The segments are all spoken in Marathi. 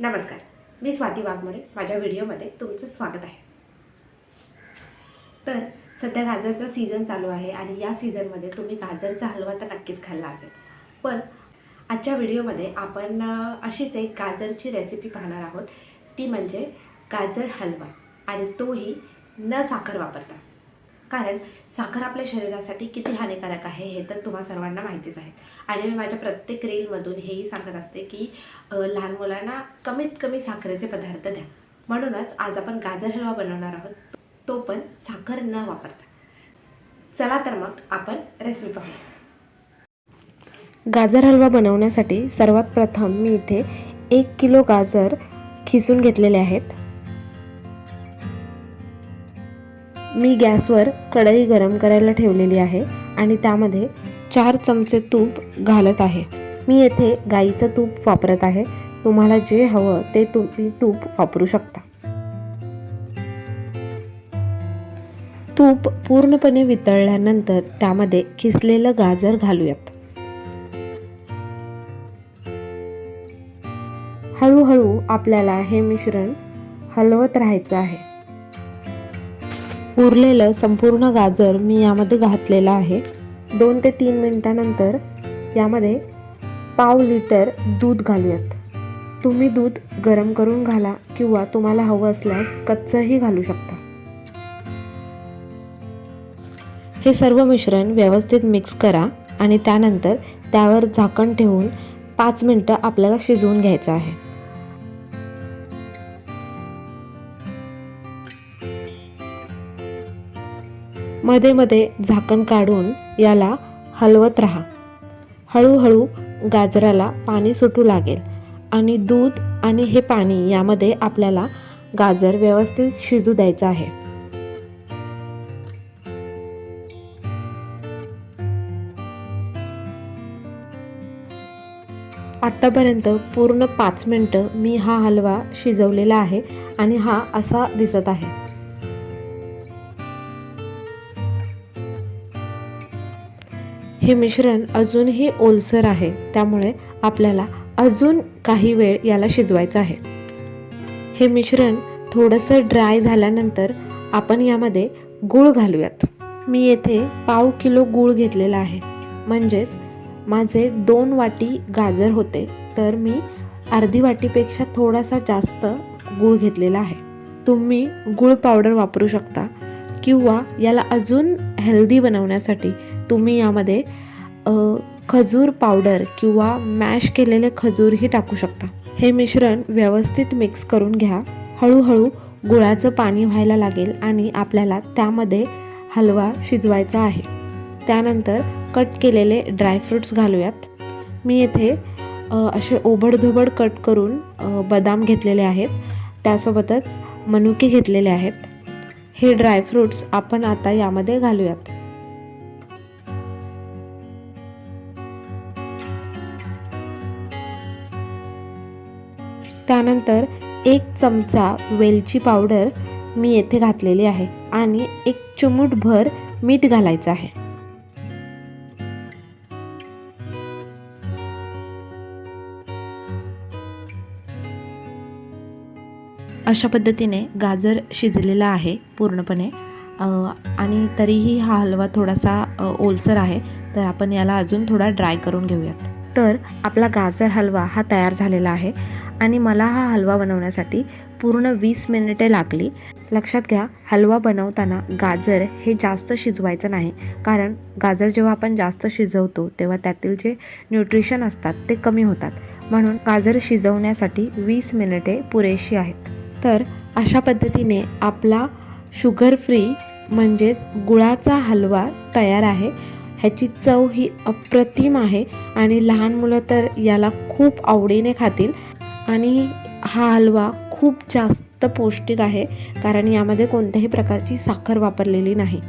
नमस्कार. मी स्वाती वाघमोडे. माझ्या व्हिडिओमध्ये तुमचं स्वागत आहे. तर सध्या गाजरचा सीझन चालू आहे आणि या सीझनमध्ये तुम्ही गाजरचा हलवा तर नक्कीच खाल्ला असेल. पण आजच्या व्हिडिओमध्ये आपण अशीच एक गाजरची रेसिपी पाहणार आहोत. ती म्हणजे गाजर हलवा. आणि तोही न साखर वापरता. कारण साखर आपल्या शरीरासाठी किती हानिकारक आहे हे तर तुम्हा सर्वांना माहितीच आहे. आणि मी माझ्या प्रत्येक रीलमधून हेही सांगत असते की लहान मुलांना कमीत कमी साखरेचे पदार्थ द्या. म्हणूनच आज आपण गाजर हलवा बनवणार आहोत तो पण साखर न वापरता. चला तर मग आपण रेसिपी पाहूया. गाजर हलवा बनवण्यासाठी सर्वात प्रथम मी इथे एक किलो गाजर खिसून घेतलेले आहेत. मी गॅसवर कढई गरम करायला ठेवलेली आहे आणि त्यामध्ये चार चमचे तूप घालत आहे. मी येथे गाईचं तूप वापरत आहे. तुम्हाला जे हवं ते तुम्ही तूप वापरू शकता. तूप पूर्णपणे वितळल्यानंतर त्यामध्ये खिसलेलं गाजर घालूयात. हळूहळू आपल्याला हे मिश्रण हलवत राहायचं आहे. उरलेलं संपूर्ण गाजर मी यामध्ये घातलेलं आहे. दोन ते तीन मिनटानंतर यामध्ये पाव लिटर दूध घालूयात. तुम्ही दूध गरम करून घाला किंवा तुम्हाला हवं असल्यास कच्चंही घालू शकता. हे सर्व मिश्रण व्यवस्थित मिक्स करा आणि त्यानंतर त्यावर झाकण ठेवून पाच मिनटं आपल्याला शिजवून घ्यायचं आहे. मध्ये मध्ये झाकण काढून याला हलवत राहा. हळूहळू गाजराला पाणी सुटू लागेल आणि दूध आणि हे पाणी यामध्ये आपल्याला गाजर व्यवस्थित शिजू द्यायचं आहे. आत्तापर्यंत पूर्ण पाच मिनटं मी हा हलवा शिजवलेला आहे आणि हा असा दिसत आहे. हे मिश्रण अजूनही ओलसर आहे. त्यामुळे आपल्याला अजून काही वेळ याला शिजवायचं आहे. हे मिश्रण थोडंसं ड्राय झाल्यानंतर आपण यामध्ये गूळ घालूयात. मी येथे पाव किलो गूळ घेतलेला आहे. म्हणजेच माझे दोन वाटी गाजर होते. तर मी अर्धी वाटीपेक्षा थोडासा जास्त गूळ घेतलेला आहे. तुम्ही गूळ पावडर वापरू शकता किंवा याला अजून हेल्दी बनवण्यासाठी तुम्ही यामध्ये खजूर पावडर किंवा मॅश केलेले खजूरही टाकू शकता. हे मिश्रण व्यवस्थित मिक्स करून घ्या. हळूहळू गुळाचं पाणी व्हायला लागेल आणि आपल्याला त्यामध्ये हलवा शिजवायचा आहे. त्यानंतर कट केलेले ड्रायफ्रूट्स घालूयात. मी येथे असे ओबडधोबड कट करून बदाम घेतलेले आहेत. त्यासोबतच मनुके घेतलेले आहेत. हे ड्रायफ्रूट्स आपण आता यामध्ये घालूयात. त्यानंतर एक चमचा वेलची पावडर मी येथे घातलेली आहे आणि एक चुमूटभर मीठ घालायचं आहे. अशा पद्धतीने गाजर शिजलेला आहे पूर्णपणे. आणि तरीही हा हलवा थोडासा ओलसर आहे. तर आपण याला अजून थोडा ड्राय करून घेऊयात. तर आपला गाजर हलवा हा तयार झालेला आहे. आणि मला हा हलवा बनवण्यासाठी पूर्ण वीस मिनिटे लागली. लक्षात घ्या हलवा बनवताना गाजर हे जास्त शिजवायचं नाही. कारण गाजर जेव्हा आपण जास्त शिजवतो तेव्हा त्यातील जे न्यूट्रिशन असतात ते कमी होतात. म्हणून गाजर शिजवण्यासाठी वीस मिनिटे पुरेशी आहेत. तर अशा पद्धतीने आपला शुगर फ्री म्हणजेच गुळाचा हलवा तयार आहे. ह्याची चव ही अप्रतिम आहे आणि लहान मुलं तर याला खूप आवडीने खातील. आणि हा हलवा खूप जास्त पौष्टिक आहे कारण यामध्ये कोणत्याही प्रकारची साखर वापरलेली नाही.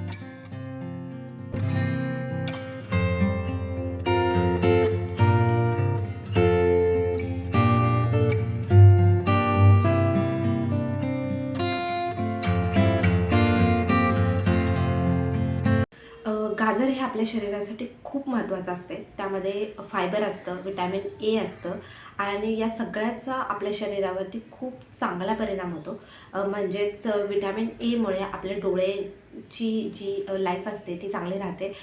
आपल्या शरीरासाठी खूप महत्त्वाचं असते. त्यामध्ये फायबर असतं विटॅमिन ए असतं आणि या सगळ्याचा आपल्या शरीरावरती खूप चांगला परिणाम होतो. म्हणजेच विटॅमिन एमुळे आपल्या डोळेची जी लाईफ असते ती चांगली राहते.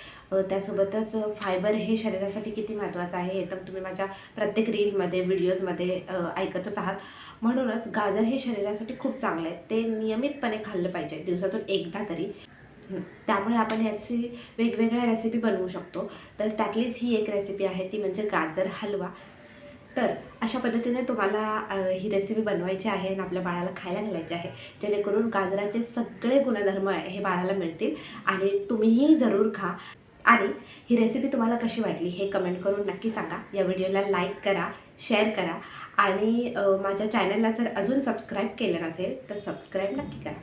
त्यासोबतच फायबर हे शरीरासाठी किती महत्त्वाचं आहे हे तर तुम्ही माझ्या प्रत्येक रीलमध्ये व्हिडिओजमध्ये ऐकतच आहात. म्हणूनच गाजर हे शरीरासाठी खूप चांगलं आहे. ते नियमितपणे खाल्लं पाहिजे दिवसातून एकदा तरी. त्यामुळे आपण याची वेगवेगळ्या रेसिपी बनवू शकतो. तर त्यातलीच ही एक रेसिपी आहे ती म्हणजे गाजर हलवा. तर अशा पद्धतीने तुम्हाला ही रेसिपी बनवायची आहे आणि आपल्या बाळाला खायला घालायची आहे. जेणेकरून गाजराचे सगळे गुणधर्म आहे हे बाळाला मिळतील आणि तुम्हीही जरूर खा. आणि ही रेसिपी तुम्हाला कशी वाटली हे कमेंट करून नक्की सांगा. या व्हिडिओला लाईक करा शेअर करा. आणि माझ्या चॅनलला जर अजून सबस्क्राईब केलं नसेल तर सबस्क्राईब नक्की करा.